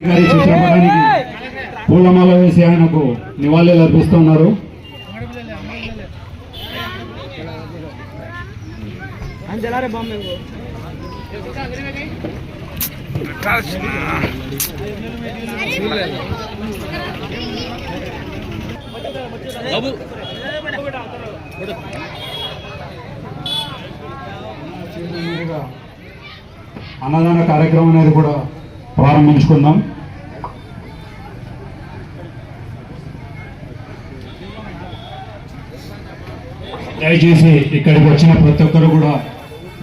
గారి చిత్రపటానికి పూలమాల వేసి ఆయనకు నివాళులు అర్పిస్తున్నారు. అన్నదాన కార్యక్రమం అనేది కూడా ప్రారంభించుకుందాం. దయచేసి ఇక్కడికి వచ్చిన ప్రతి ఒక్కరు కూడా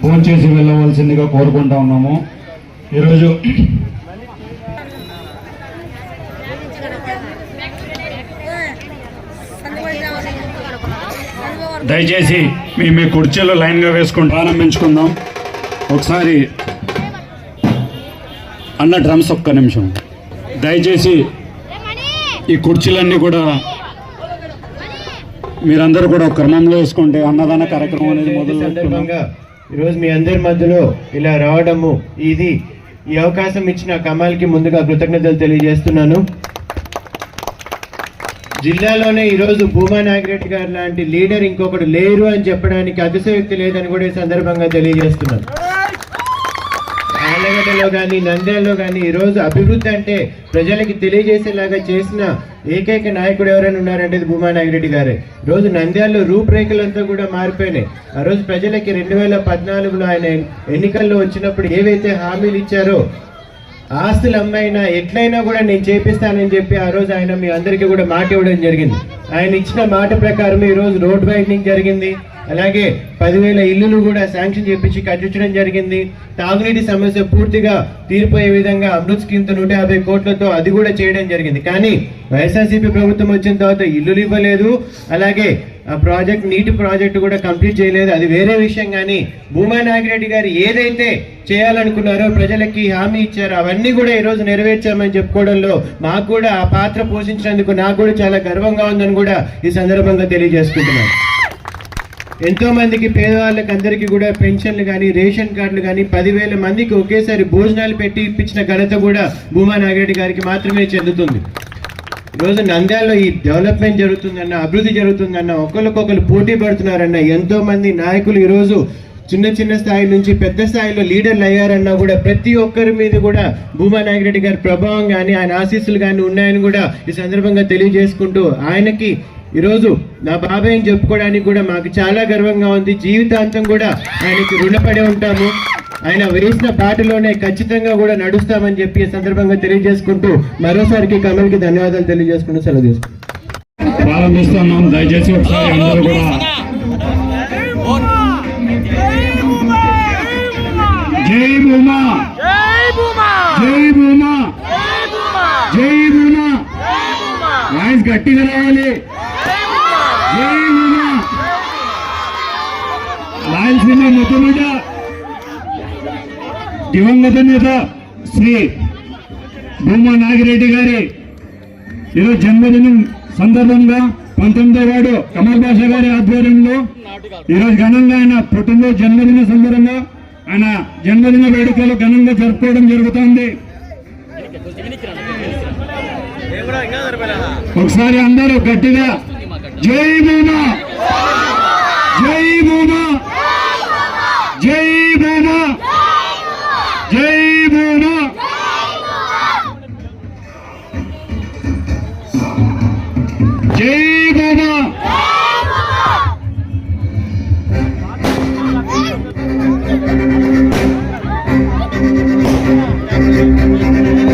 భోంచేసి వెళ్ళవలసిందిగా కోరుకుంటా ఉన్నాము. ఈరోజు దయచేసి మీ మీ కుర్చీలు లైన్గా వేసుకుని ప్రారంభించుకుందాం. ఒకసారి అన్న డ్రమ్స్ ఒక్క నిమిషం. దయచేసి ఈ కుర్చీలన్నీ కూడా మీరందరూ కూడా ఒక క్రమంలో వేసుకుంటే అన్నదాన కార్యక్రమం అనేది మొదలు. సందర్భంగా ఈరోజు మీ అందరి మధ్యలో ఇలా రావడము ఇది ఈ అవకాశం ఇచ్చిన కమాల్కి ముందుగా కృతజ్ఞతలు తెలియజేస్తున్నాను. జిల్లాలోనే ఈరోజు భూమా నాగిరెడ్డి గారు లాంటి లీడర్ ఇంకొకడు లేరు అని చెప్పడానికి అతిశయోక్తి లేదని కూడా ఈ సందర్భంగా తెలియజేస్తున్నాను. ఆలగడ్డలో కానీ నంద్యాలలో కానీ ఈరోజు అభివృద్ధి అంటే ప్రజలకి తెలియజేసేలాగా చేసిన ఏకైక నాయకుడు ఎవరైనా ఉన్నారంటే ఇది భూమా నాగిరెడ్డి గారే. రోజు నంద్యాలలో రూపురేఖలంతా కూడా మారిపోయినాయి. ఆ రోజు ప్రజలకి రెండు వేల పద్నాలుగులో ఆయన ఎన్నికల్లో వచ్చినప్పుడు ఏవైతే హామీలు ఇచ్చారో ఆస్తులు అమ్మైనా ఎట్లయినా కూడా నేను చేపిస్తానని చెప్పి ఆ రోజు ఆయన మీ అందరికీ కూడా మాట ఇవ్వడం జరిగింది. ఆయన ఇచ్చిన మాట ప్రకారం ఈ రోజు రోడ్ వైడనింగ్ జరిగింది. అలాగే పదివేల ఇల్లులు కూడా శాంక్షన్ చేపించి కట్టించడం జరిగింది. తాగునీటి సమస్య పూర్తిగా తీరిపోయే విధంగా అమృత్ స్కీమ్తో నూట యాభై కోట్లతో అది కూడా చేయడం జరిగింది. కానీ వైఎస్ఆర్సీపీ ప్రభుత్వం వచ్చిన తర్వాత ఇల్లులు ఇవ్వలేదు. అలాగే ఆ ప్రాజెక్ట్ నీటి ప్రాజెక్ట్ కూడా కంప్లీట్ చేయలేదు. అది వేరే విషయం కానీ భూమా నాగిరెడ్డి గారు ఏదైతే చేయాలనుకున్నారో ప్రజలకి హామీ ఇచ్చారో అవన్నీ కూడా ఈరోజు నెరవేర్చామని చెప్పుకోవడంలో మాకు కూడా ఆ పాత్ర పోషించినందుకు నాకు కూడా చాలా గర్వంగా ఉందని కూడా ఈ సందర్భంగా తెలియజేసుకుంటున్నాను. ఎంతో మందికి పేదవాళ్ళకి అందరికీ కూడా పెన్షన్లు కానీ రేషన్ కార్డులు కానీ పదివేల మందికి ఒకేసారి భోజనాలు పెట్టి ఇప్పించిన ఘనత కూడా భూమా నాగిరెడ్డి గారికి మాత్రమే చెందుతుంది. రోజు నంద్యాలలో ఈ డెవలప్మెంట్ జరుగుతుందన్న అభివృద్ధి జరుగుతుందన్న ఒకరికొకరు పోటీ పడుతున్నారన్న ఎంతో మంది నాయకులు ఈరోజు చిన్న చిన్న స్థాయి నుంచి పెద్ద స్థాయిలో లీడర్లు అయ్యారన్నా కూడా ప్రతి ఒక్కరి మీద కూడా భూమా నాగిరెడ్డి గారి ప్రభావం కానీ ఆయన ఆశీస్సులు కానీ ఉన్నాయని కూడా ఈ సందర్భంగా తెలియజేసుకుంటూ ఆయనకి ఈరోజు నా బాబాయ్ని చెప్పుకోవడానికి కూడా మాకు చాలా గర్వంగా ఉంది. జీవితాంతం కూడా ఆయనకి రుణపడి ఉంటాము. ఆయన వేసిన బాటలోనే ఖచ్చితంగా కూడా నడుస్తామని చెప్పి ఈ సందర్భంగా తెలియజేసుకుంటూ మరోసారికి కమల్కి ధన్యవాదాలు తెలియజేసుకుంటూ సెలవు తీసుకుంటాం ప్రారంభిస్తున్నాం. దయచేసి ఒకసారి అందరూ కూడా జై భూమా! జై భూమా! జై భూమా! జై భూమా! జై భూమా! జై భూమా! వాయిస్ గట్టిగా రావాలి జై భూమా జై భూమా రాయలసీమ మొట్టమొదట దివంగత నేత శ్రీ భూమా నాగిరెడ్డి గారి ఈరోజు జన్మదినం సందర్భంగా పంతొమ్మిదో వాడు కమల్ భాష గారి ఆధ్వర్యంలో ఈరోజు ఘనంగా ఆయన పుట్టినరోజు జన్మదిన సందర్భంగా ఆయన జన్మదిన వేడుకలు ఘనంగా జరుపుకోవడం జరుగుతోంది. ఒకసారి అందరూ గట్టిగా జై భూమా జై భూమా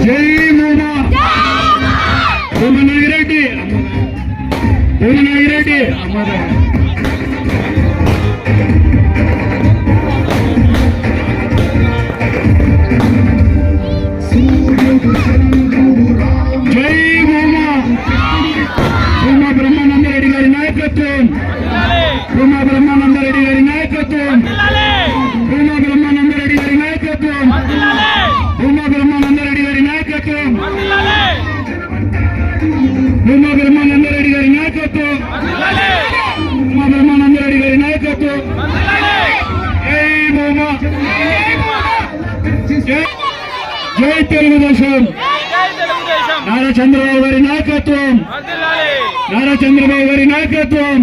జై భూమా భూమా నాగిరెడ్డి. భూమా నాగిరెడ్డి. అమ్మదా నాయకత్వం భూమా బ్రహ్మానందరెడ్డి గారి నాయకత్వం. భూమా బ్రహ్మానందరెడ్డి గారి నాయకత్వం భూమా బ్రహ్మానందరెడ్డి గారి నాయకత్వం భూమా బ్రహ్మానందరెడ్డి గారి నాయకత్వం జై భూమా జై తెలుగుదేశం నారా చంద్రబాబు గారి నాయకత్వం. నారా చంద్రబాబు గారి నాయకత్వం